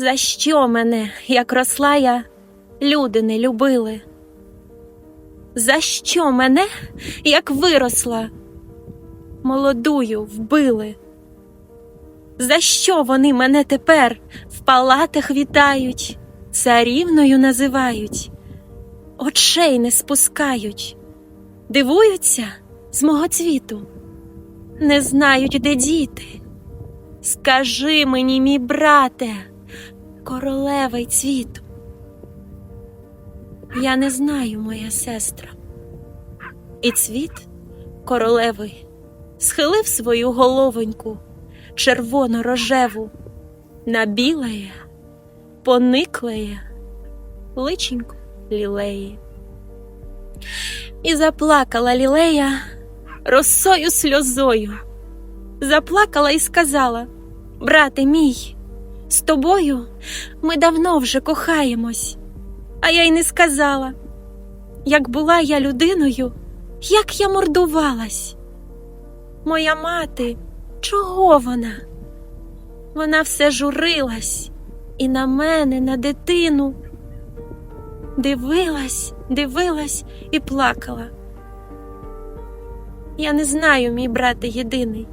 За що мене, як росла я, люди не любили? За що мене, як виросла, молодую вбили? За що вони мене тепер в палатах вітають, царівною називають, очей не спускають, дивуються з мого цвіту, не знають, де діти. Скажи мені, мій брате, королевий цвіту. Я не знаю, моя сестра. І цвіт королевий схилив свою головоньку червоно-рожеву, на білеє, пониклеє личенько лілеї. І заплакала лілея росою сльозою, заплакала і сказала: Брате мій, з тобою ми давно вже кохаємось, а я й не сказала, як була я людиною, як я мордувалась. Моя мати, чого вона? Вона все журилась і на мене, на дитину. Дивилась, дивилась і плакала. Я не знаю, мій брате єдиний,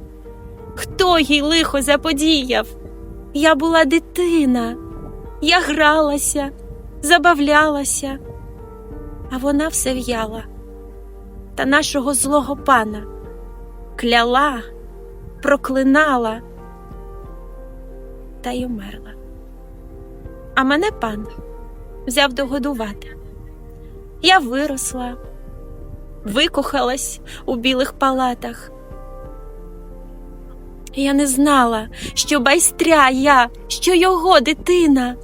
хто їй лихо заподіяв. Я була дитина, я гралася, забавлялася, а вона все в'яла та нашого злого пана кляла, проклинала та й умерла. А мене пан взяв догодувати. Я виросла, викохалась у білих палатах. Я не знала, що байстря я, що його дитина.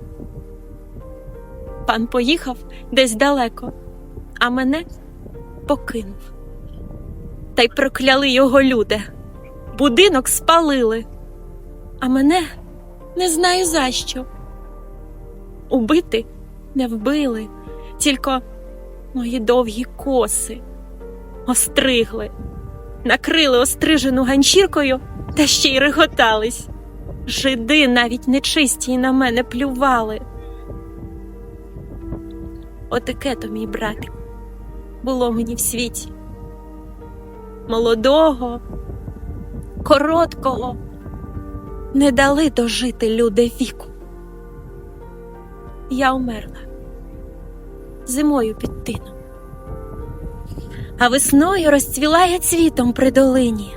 Пан поїхав десь далеко, а мене покинув. Та й прокляли його люди. Будинок спалили, а мене не знаю за що. Убити не вбили, тільки мої довгі коси остригли, накрили острижену ганчіркою та ще й реготались. Жиди навіть нечисті на мене плювали. Отаке то, мій братик, було мені в світі. Молодого, короткого не дали дожити люди віку. Я умерла зимою під тином, а весною розцвіла я цвітом при долині,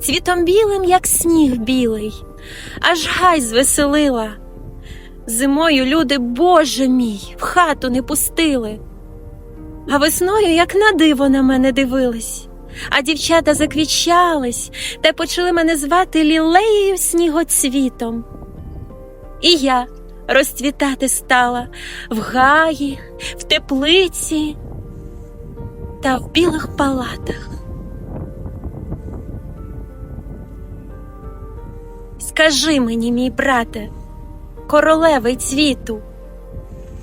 цвітом білим, як сніг білий, аж гай звеселила. Зимою люди, Боже мій, в хату не пустили, а весною, як на диво, на мене дивились. А дівчата заквічались та почали мене звати лілеєю снігоцвітом. І я розцвітати стала в гаї, в теплиці та в білих палатах. Скажи мені, мій брате, королевий цвіту,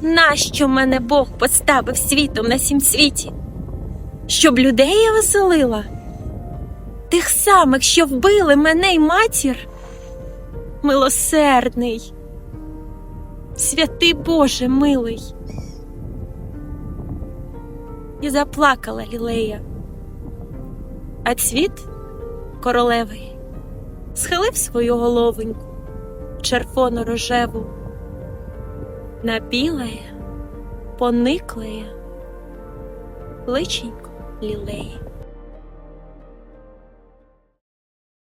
нащо мене Бог поставив світом на сім світі? Щоб людей я веселила? Тих самих, що вбили мене й матір? Милосердний, святий Боже милий. І заплакала лілея, а цвіт королевий схилив свою головоньку червоно рожеву, на білеє, пониклеє личенько лілеї.